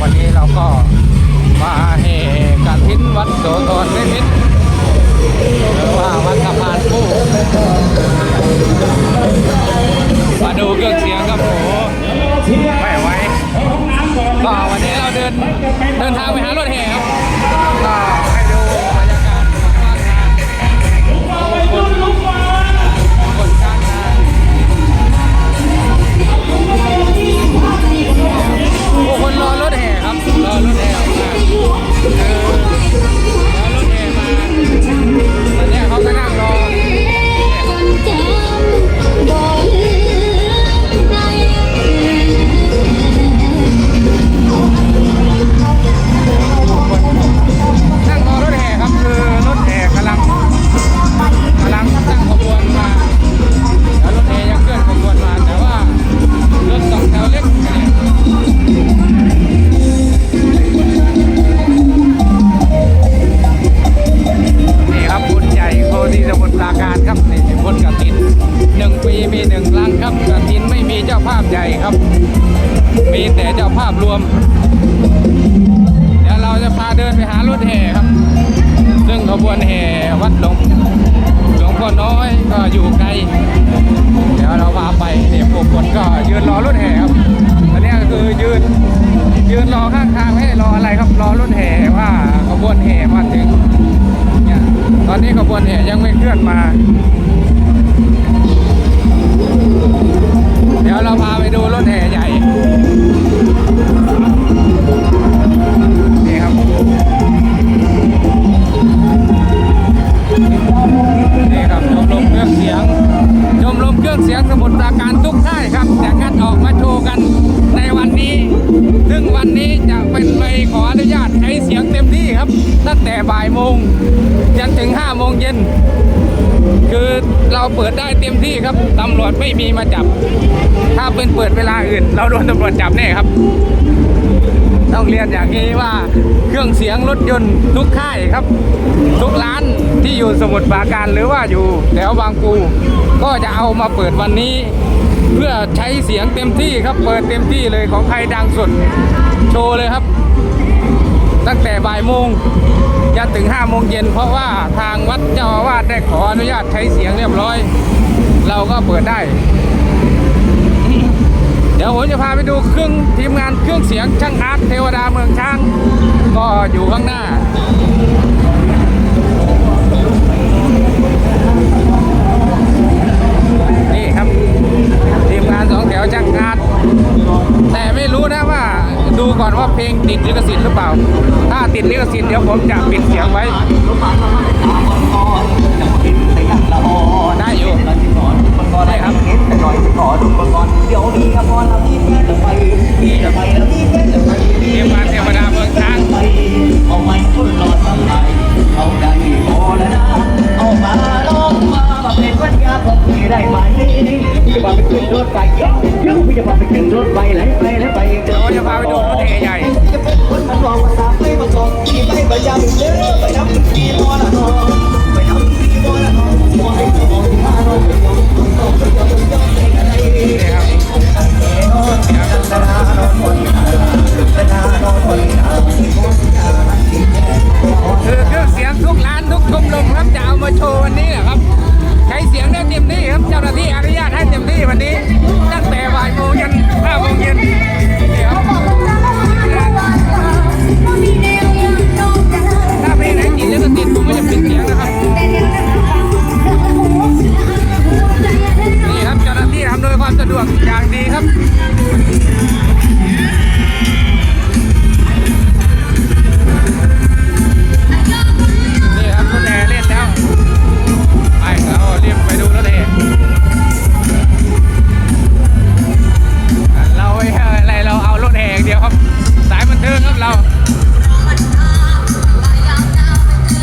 วันนี้เราก็มาเฮกฐินวัดโสธรนิมิตรหรือว่าวัดสะพานคู่มาดูเครื่องเสียงครับโอ้โหไม่ไหวก็วันนี้เราเดินเดินทางไปหารถแห่ มีแต่เจ้าภาพรวม เดี๋ยวเราจะพาเดินไปหารถแห่ครับ ซึ่งขบวนแห่วัดหลวงหลวงพ่อน้อยก็อยู่ไกล เดี๋ยวเราพาไปเนี่ยพวกคนก็ยืนรอรถแห่ครับอันนี้ก็คือยืนยืนรอข้างทางไม่ให้รออะไรครับรอรถแห่ว่าขบวนแห่มาถึงเนี่ยตอนนี้ขบวนแห่ยังไม่เคลื่อนมาเดี๋ยวเราพาไปดูรถแห่ ตั้งแต่บ่ายโมงจนถึง5โมงเย็น คือเราเปิดได้เต็มที่ครับตำรวจไม่มีมาจับ ถ้าเป็นเปิดเวลาอื่น เราโดนตำรวจจับแน่ครับ ต้องเรียนอย่างนี้ว่าเครื่องเสียงรถยนต์ทุกค่ายครับ ทุกร้านที่อยู่สมุทรปราการหรือว่าอยู่แถวบางปู ก็จะเอามาเปิดวันนี้เพื่อใช้เสียงเต็มที่ครับ เปิดเต็มที่เลยของใครดังสุด โชว์เลยครับ ตั้งแต่บ่ายโมงจนถึง5โมงเย็นเพราะว่าทางวัดเจ้าอาวาสได้ขออนุญาตใช้เสียงเรียบร้อย เราก็เปิดได้ เดี๋ยวผมจะพาไปดูเครื่องทีมงานเครื่องเสียงช่างอาร์ตเทวดาเมืองช้าง ก็อยู่ข้างหน้า ดูก่อนว่าเพลงติดลิขสิทธิ์หรือเปล่า ถ้าติดลิขสิทธิ์เดี๋ยวผมจะปิดเสียงไว้ได้ได้ที่ว่าไปขึ้นรถไฟ ดี๋จะพาไปกินรถไปไหลไปแล้วไปเดี๋จะพาไปดูรถแห่ใหญ่จะเป็นคนมันมองาษาไม่ปรีไม่ประจำดไปทำ ดวกอย่างดีครับ